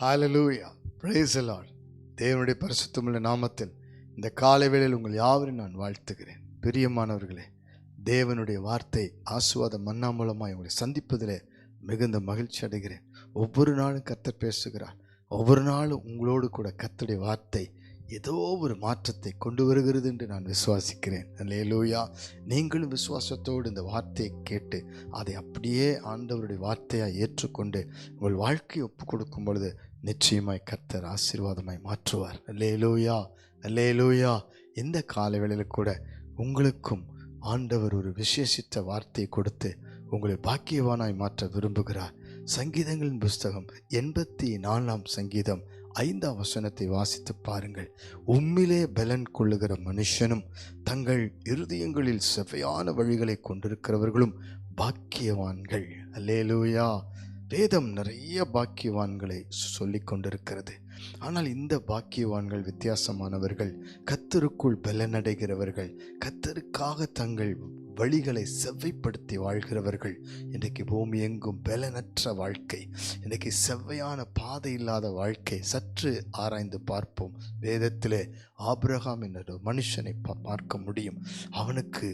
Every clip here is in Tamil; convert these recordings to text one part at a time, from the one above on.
ஹாலலூயா பிரேசலாட் தேவனுடைய பரிசுத்தமுள்ள நாமத்தில் இந்த காலை வேளையில் உங்கள் யாவரையும் நான் வாழ்த்துகிறேன். பிரியமானவர்களே தேவனுடைய வார்த்தை ஆசுவாத மன்னா மூலமாக உங்களை சந்திப்பதிலே மிகுந்த மகிழ்ச்சி அடைகிறேன். ஒவ்வொரு நாளும் கத்தர் பேசுகிறார். ஒவ்வொரு நாளும் உங்களோடு கூட கத்தருடைய வார்த்தை ஏதோ ஒரு மாற்றத்தை கொண்டு வருகிறது என்று நான் விசுவாசிக்கிறேன். அல்லேலூயா நீங்களும் விசுவாசத்தோடு இந்த வார்த்தையை கேட்டு அதை அப்படியே ஆண்டவருடைய வார்த்தையாக ஏற்றுக்கொண்டு உங்கள் வாழ்க்கையை ஒப்பு கொடுக்கும் பொழுது நிச்சயமாய் கர்த்தர் ஆசீர்வாதமாய் மாற்றுவார். அல்லேலூயா அல்லேலூயா. இந்த காலவேளையில் கூட உங்களுக்கும் ஆண்டவர் ஒரு விசேஷித்த வார்த்தை கொடுத்து உங்களை பாக்கியவானாய் மாற்ற விரும்புகிறார். சங்கீதங்களின் புஸ்தகம் எண்பத்தி நாலாம் சங்கீதம் ஐந்தாம் வசனத்தை வாசித்து பாருங்கள். உம்மிலே பலன் கொள்ளுகிற மனுஷனும் தங்கள் இருதயங்களில் செவ்வையான வழிகளை கொண்டிருக்கிறவர்களும் பாக்கியவான்கள். அல்லேலூயா. வேதம் நிறைய பாக்கியவான்களை சொல்லி கொண்டிருக்கிறது. ஆனால் இந்த பாக்கியவான்கள் வித்தியாசமானவர்கள் கத்தருக்குள் பலனடைகிறவர்கள் கத்தருக்காக தங்கள் வழிகளை செவ்வைப்படுத்தி வாழ்கிறவர்கள் இன்றைக்கு பூமி எங்கும் பலனற்ற வாழ்க்கை இன்றைக்கு செவ்வையான பாதை இல்லாத வாழ்க்கை சற்று ஆராய்ந்து பார்ப்போம். வேதத்திலே ஆப்ரஹாம் என்ற மனுஷனை பார்க்க முடியும். அவனுக்கு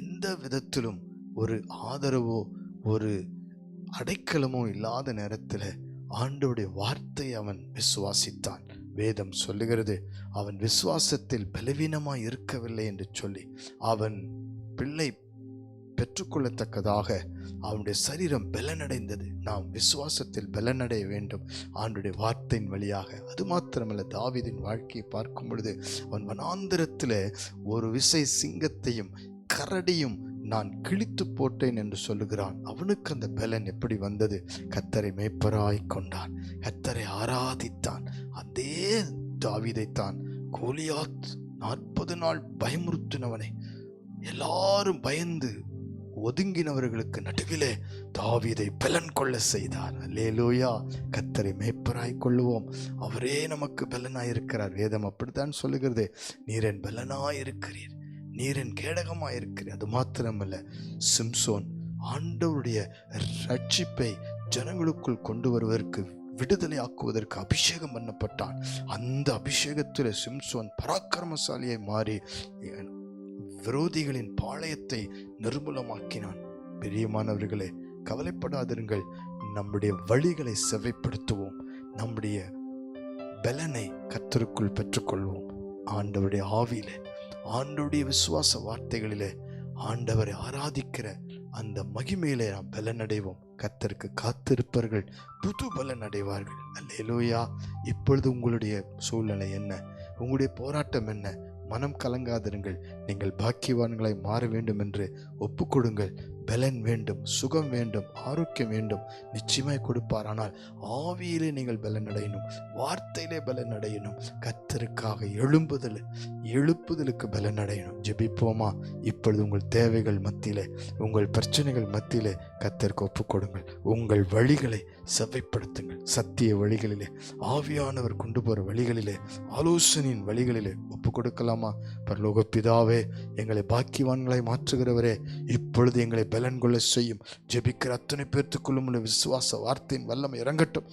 எந்த விதத்திலும் ஒரு ஆதரவோ ஒரு அடைக்கலமோ இல்லாத நேரத்தில் ஆண்டோடைய வார்த்தை அவன் விசுவாசித்தான். வேதம் சொல்லுகிறது அவன் விசுவாசத்தில் பலவீனமாக இருக்கவில்லை என்று சொல்லி அவன் பிள்ளை பெற்றுக்கொள்ளத்தக்கதாக அவனுடைய சரீரம் பலனடைந்தது. நாம் விசுவாசத்தில் பலனடைய வேண்டும். ஆண்டுடைய வார்த்தையின் வழியாக அது மாத்திரமல்ல தாவிதின் வாழ்க்கையை பார்க்கும் பொழுது அவன் வனாந்திரத்தில் ஒரு விசை சிங்கத்தையும் கரடியும் நான் கிழித்து போட்டேன் என்று சொல்லுகிறான். அவனுக்கு அந்த பலன் எப்படி வந்தது? கத்தரை மேய்ப்பராய் கொண்டான். கத்தரை ஆராதித்தான். அதே தாவிதைத்தான். கோலியாத் நாற்பது நாள் பயமுறுத்தினவனை. எல்லாரும் பயந்து ஒதுங்கினவர்களுக்கு நடுவிலே தாவீதை பலன் கொள்ள செய்தார். அல்லேலூயா. கத்தரை மேய்ப்பராய் கொள்ளுவோம். அவரே நமக்கு பலனாயிருக்கிறார். வேதம் அப்படித்தான் சொல்லுகிறது. நீரன் பலனாய் இருக்கிறீர் நீரன் கேடகமாக இருக்கிற அது மாத்திரமல்ல சிம்சோன் ஆண்டவருடைய ரட்சிப்பை ஜனங்களுக்குள் கொண்டு வருவதற்கு விடுதலை ஆக்குவதற்கு அபிஷேகம் பண்ணப்பட்டான். அந்த அபிஷேகத்தில் சிம்சோன் பராக்கிரமசாலியை மாறி விரோதிகளின் பாளையத்தை நிர்மூலமாக்கினான். பெரியமானவர்களே கவலைப்படாதிருங்கள். நம்முடைய வழிகளை செவைப்படுத்துவோம் நம்முடைய பலனை கத்தருக்குள் பெற்றுக்கொள்வோம். ஆண்டவருடைய ஆவியிலே ஆண்டுடைய விசுவாச வார்த்தைகளிலே ஆண்டவரை ஆராதிக்கிற அந்த மகிமையிலே நாம் பலனடைவோம். கத்தருக்கு காத்திருப்பவர்கள் புது பலன் அடைவார்கள் அல்லேலூயா. இப்பொழுது உங்களுடைய சூழ்நிலை என்ன? உங்களுடைய போராட்டம் என்ன? மனம் கலங்காதிருங்கள். நீங்கள் பாக்கியவான்களாய் மாற வேண்டும் என்று ஒப்புக்கொடுங்கள். பலன் வேண்டும் சுகம் வேண்டும் ஆரோக்கியம் வேண்டும் நிச்சயமாய் கொடுப்பார் ஆனால் ஆவியிலே நீங்கள் பலன் அடையணும் வார்த்தையிலே பலன் அடையணும் கத்தருக்காக எழும்புதல் எழுப்புதலுக்கு பலன் அடையணும் ஜெபிப்போமா? இப்பொழுது உங்கள் தேவைகள் மத்தியிலே உங்கள் பிரச்சனைகள் மத்தியிலே கத்தருக்கு ஒப்புக்கொடுங்கள். உங்கள் வழிகளை செவ்வைப்படுத்துங்கள். சத்திய வழிகளிலே ஆவியானவர் கொண்டு போகிற வழிகளிலே ஆலோசனையின் வழிகளிலே ஒப்பு கொடுக்கலாமா பரலோக பிதாவே எங்களை பாக்கியவான்களை மாற்றுகிறவரே இப்பொழுது எங்களை பலன் கொள்ள செய்யும். ஜெபிக்கிற அத்தனை பேர்த்துக்குள்ளும் உள்ள விசுவாச வார்த்தையின் வல்லமை இறங்கட்டும்.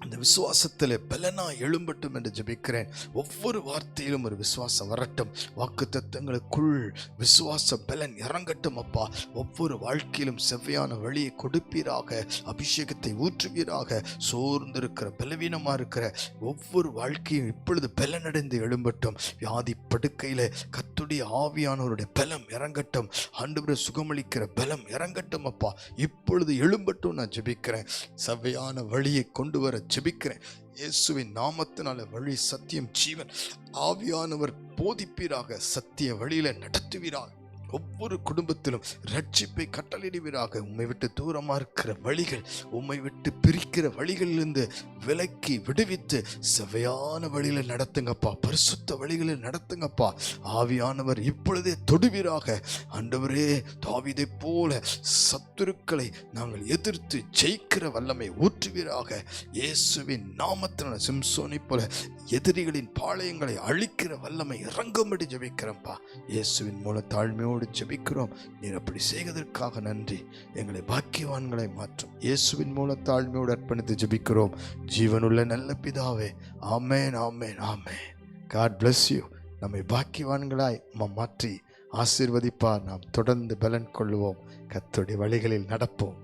அந்த விசுவாசத்தில் பலனாக எழும்பட்டும் என்று ஜெபிக்கிறேன். ஒவ்வொரு வார்த்தையிலும் ஒரு விசுவாசம் வரட்டும். வாக்கு தத்துவங்களுக்குள் விசுவாச பலன் இறங்கட்டும் அப்பா. ஒவ்வொரு வாழ்க்கையிலும் செவ்வையான வழியை கொடுப்பீராக. அபிஷேகத்தை ஊற்றுவீராக. சோர்ந்திருக்கிற பலவீனமாக இருக்கிற ஒவ்வொரு வாழ்க்கையும் இப்பொழுது பலனடைந்து எழும்பட்டும். வியாதி படுக்கையில் கத்துடைய ஆவியானவருடைய பலம் இறங்கட்டும். ஆண்டு சுகமளிக்கிற பலம் இறங்கட்டும் அப்பா. இப்பொழுது எழும்பட்டும் நான் ஜெபிக்கிறேன். செவ்வையான வழியை கொண்டு வர ஜெபிக்கிறேன். இயேசுவின் நாமத்தினால வழி சத்தியம் ஜீவன். ஆவியானவர் போதிப்பீராக சத்திய வழியில நடத்துவீராக. ஒவ்வொரு குடும்பத்திலும் ரட்சிப்பை கட்டளிடுவீராக உம்மை விட்டு தூரமாக இருக்கிற வழிகள் உம்மை விட்டு பிரிக்கிற வழிகளிலிருந்து விலக்கி விடுவித்து செவையான வழியில் நடத்துங்கப்பா பரிசுத்த வழிகளில் நடத்துங்கப்பா. ஆவியானவர் இப்பொழுதே தொடுவீராக. ஆண்டவரே தாவிதை போல சத்துருக்களை நாங்கள் எதிர்த்து ஜெயிக்கிற வல்லமை ஊற்றுவீராக. இயேசுவின் நாமத்தினால சிம்சோனை போல எதிரிகளின் பாளையங்களை அழிக்கிற வல்லமை இறங்கும்படி ஜெபிக்கிறேன்ப்பா இயேசுவின் மூல தாழ்மையோடு ஜெபிக்கிறோம். நீர் அப்படி செய்வதற்காக நன்றி. எங்களை பாக்கியவான்களை மாற்றும். இயேசுவின் மூல தாழ்மையோடு அர்ப்பணித்து ஜெபிக்கிறோம். ஜீவனுள்ள நல்ல பிதாவே. Amen amen amen. God bless you நம்மை பாக்கியவான்களாய் மாற்றி ஆசீர்வதிப்பார். நாம் தொடர்ந்து பலன் கொள்ளுவோம். கத்துடைய வழிகளில் நடப்போம்.